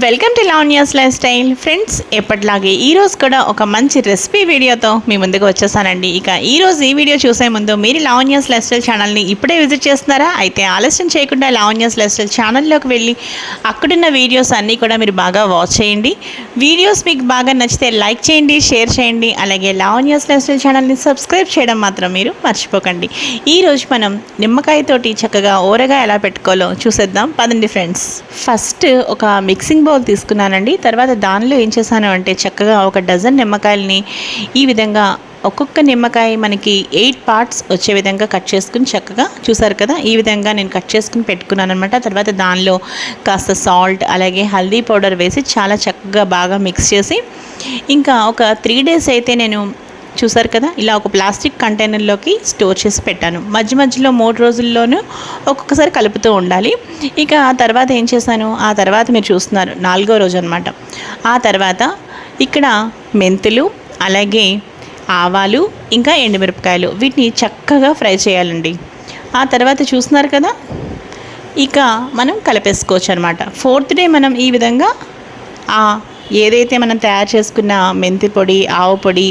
Welcome to Lavanya's lifestyle friends ఎప్పటిలాగే ఈరోజు కూడా ఒక మంచి రెసిపీ వీడియోతో మీ ముందుకు వచ్చేసానండి. ఇక ఈరోజు ఈ వీడియో చూసే ముందు మీరు లావన్యాస్ లైఫ్ స్టైల్ ఛానల్ని ఇప్పుడే విజిట్ చేస్తున్నారా? అయితే ఆలస్యం చేయకుండా లావన్యాస్ లైఫ్ స్టైల్ ఛానల్లోకి వెళ్ళి అక్కడున్న వీడియోస్ అన్నీ కూడా మీరు బాగా వాచ్ చేయండి. వీడియోస్ మీకు బాగా నచ్చితే లైక్ చేయండి షేర్ చేయండి. అలాగే లావన్యాస్ లైఫ్ స్టైల్ ఛానల్ని సబ్స్క్రైబ్ చేయడం మాత్రం మీరు మర్చిపోకండి. ఈరోజు మనం నిమ్మకాయతోటి చక్కగా ఊరగా ఎలా పెట్టుకోవాలో చూసేద్దాం. పదండి ఫ్రెండ్స్ ఫస్ట్ ఒక మిక్సింగ్ మిక్సింగ్ బౌల్ తీసుకున్నానండి. తర్వాత దానిలో ఏం చేశాను అంటే చక్కగా ఒక డజన్ నిమ్మకాయలని ఈ విధంగా ఒక్కొక్క నిమ్మకాయ మనకి ఎయిట్ పార్ట్స్ వచ్చే విధంగా కట్ చేసుకుని చక్కగా చూసారు కదా ఈ విధంగా నేను కట్ చేసుకుని పెట్టుకున్నాను అనమాట తర్వాత దానిలో కాస్త సాల్ట్ అలాగే హల్దీ పౌడర్ వేసి చాలా చక్కగా బాగా మిక్స్ చేసి ఇంకా ఒక త్రీ డేస్ అయితే నేను చూసారు కదా ఇలా ఒక ప్లాస్టిక్ కంటైనర్లోకి స్టోర్ చేసి పెట్టాను. మధ్య మధ్యలో మూడు రోజుల్లోనూ ఒక్కొక్కసారి కలుపుతూ ఉండాలి. ఇక ఆ తర్వాత ఏం చేశాను? ఆ తర్వాత మీరు చూస్తున్నారు నాలుగో రోజు అనమాట ఆ తర్వాత ఇక్కడ మెంతులు అలాగే ఆవాలు ఇంకా ఎండుమిరపకాయలు వీటిని చక్కగా ఫ్రై చేయాలండి. ఆ తర్వాత చూస్తున్నారు కదా ఇక మనం కలిపేసుకోవచ్చు అనమాట ఫోర్త్ డే మనం ఈ విధంగా ఆ ఏదైతే మనం తయారు చేసుకున్న మెంతి పొడి ఆవు పొడి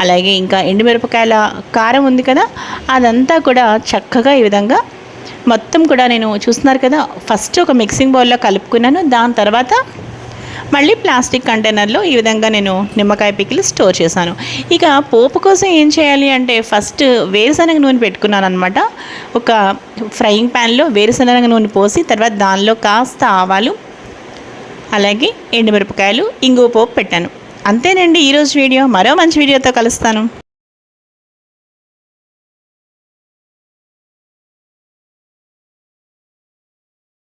అలాగే ఇంకా ఎండుమిరపకాయల కారం ఉంది కదా అదంతా కూడా చక్కగా ఈ విధంగా మొత్తం కూడా నేను చూస్తున్నారు కదా ఫస్ట్ ఒక మిక్సింగ్ బౌల్లో కలుపుకున్నాను. దాని తర్వాత మళ్ళీ ప్లాస్టిక్ కంటైనర్లో ఈ విధంగా నేను నిమ్మకాయ పికిలు స్టోర్ చేశాను. ఇక పోపు కోసం ఏం చేయాలి అంటే ఫస్ట్ వేరుశనగ నూనె పెట్టుకున్నాను అనమాట ఒక ఫ్రైయింగ్ ప్యాన్లో వేరుశనగ నూనె పోసి తర్వాత దానిలో కాస్త ఆవాలు అలాగే ఎండుమిరపకాయలు ఇంగువ పోపు పెట్టాను. అంతేనండి ఈరోజు వీడియో. మరో మంచి వీడియోతో కలుస్తాను.